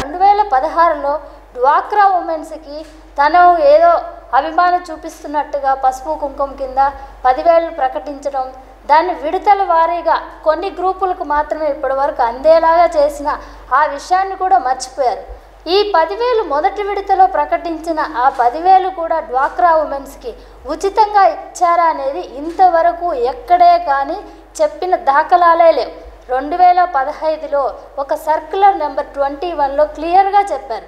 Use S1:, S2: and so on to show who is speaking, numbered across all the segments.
S1: రెండు వేల పదహారులో డ్వాక్రా ఉమెన్స్కి తను ఏదో అభిమానం చూపిస్తున్నట్టుగా పసుపు కుంకుమ కింద పదివేలు ప్రకటించడం దాన్ని విడతల వారీగా కొన్ని గ్రూపులకు మాత్రమే ఇప్పటివరకు అందేలాగా చేసిన ఆ విషయాన్ని కూడా మర్చిపోయారు. ఈ పదివేలు మొదటి విడతలో ప్రకటించిన ఆ పదివేలు కూడా డ్వాక్రా ఉమెన్స్కి ఉచితంగా ఇచ్చారా అనేది ఇంతవరకు ఎక్కడే కానీ చెప్పిన దాఖలాలే లేవు. రెండు వేల పదహైదులో ఒక సర్క్యులర్ నెంబర్ ట్వంటీ వన్లో క్లియర్గా చెప్పారు.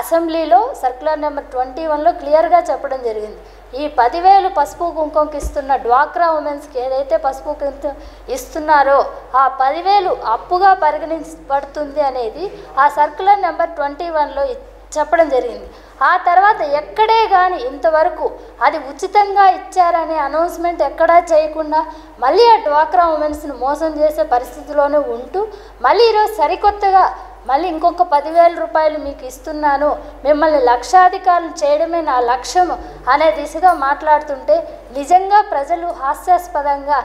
S1: అసెంబ్లీలో సర్క్యులర్ నెంబర్ ట్వంటీ వన్లో క్లియర్గా చెప్పడం జరిగింది. ఈ పదివేలు పసుపు కుంకుమకి ఇస్తున్న డ్వాక్రా ఉమెన్స్కి ఏదైతే పసుపు కుంకుమ ఇస్తున్నారో ఆ పదివేలు అప్పుగా పరిగణించబడుతుంది అనేది ఆ సర్క్యులర్ నెంబర్ ట్వంటీ వన్లో చెప్పడం జరిగింది. ఆ తర్వాత ఎక్కడే కానీ ఇంతవరకు అది ఉచితంగా ఇచ్చారనే అనౌన్స్మెంట్ ఎక్కడా చేయకుండా మళ్ళీ ఆ డ్వాక్రా ఉమెన్స్ని మోసం చేసే పరిస్థితిలోనే ఉంటూ మళ్ళీ ఈరోజు సరికొత్తగా మళ్ళీ ఇంకొక పదివేల రూపాయలు మీకు ఇస్తున్నాను. మిమ్మల్ని లక్షాధికారులు చేయడమే నా లక్ష్యం అనే దిశగా మాట్లాడుతుంటే నిజంగా ప్రజలు హాస్యాస్పదంగా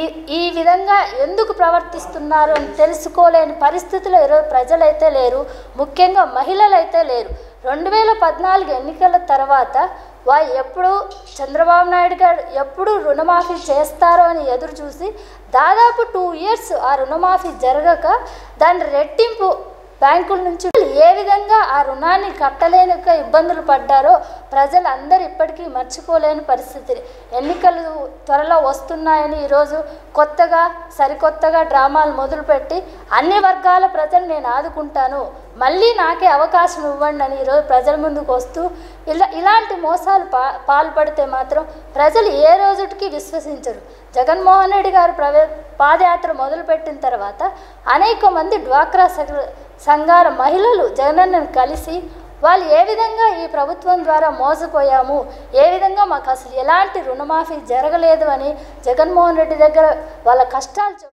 S1: ఈ ఈ విధంగా ఎందుకు ప్రవర్తిస్తున్నారు అని తెలుసుకోలేని పరిస్థితిలో ఈరోజు ప్రజలైతే లేరు. ముఖ్యంగా మహిళలైతే లేరు. రెండు వేల పద్నాలుగు ఎన్నికల తర్వాత వా ఎప్పుడు చంద్రబాబు నాయుడు గారు ఎప్పుడు రుణమాఫీ చేస్తారో అని ఎదురు చూసి దాదాపు టూ ఇయర్స్ ఆ రుణమాఫీ జరగక దాని రెట్టింపు బ్యాంకుల నుంచి ఏ విధంగా ఆ రుణాన్ని కట్టలేక ఇబ్బందులు పడ్డారో ప్రజలు అందరు ఇప్పటికీ మర్చిపోలేని పరిస్థితి. ఎన్నికలు త్వరలో వస్తున్నాయని ఈరోజు కొత్తగా సరికొత్తగా డ్రామాలు మొదలుపెట్టి అన్ని వర్గాల ప్రజలు నేను ఆదుకుంటాను. మళ్ళీ నాకే అవకాశం ఇవ్వండి అని ఈరోజు ప్రజల ముందుకు వస్తూ ఇలా ఇలాంటి మోసాలు పా పాల్పడితే మాత్రం ప్రజలు ఏ రోజుటికి విశ్వసించరు. జగన్మోహన్ రెడ్డి గారు ప్రవే పాదయాత్ర మొదలుపెట్టిన తర్వాత అనేక మంది డ్వాక్రా సంఘ- సంఘాల మహిళలు జగనన్నను కలిసి వాళ్ళు ఏ విధంగా ఈ ప్రభుత్వం ద్వారా మోసపోయాము? ఏ విధంగా మాకు అసలు ఎలాంటి రుణమాఫీ జరగలేదు అని జగన్మోహన్ రెడ్డి దగ్గర వాళ్ళ కష్టాలు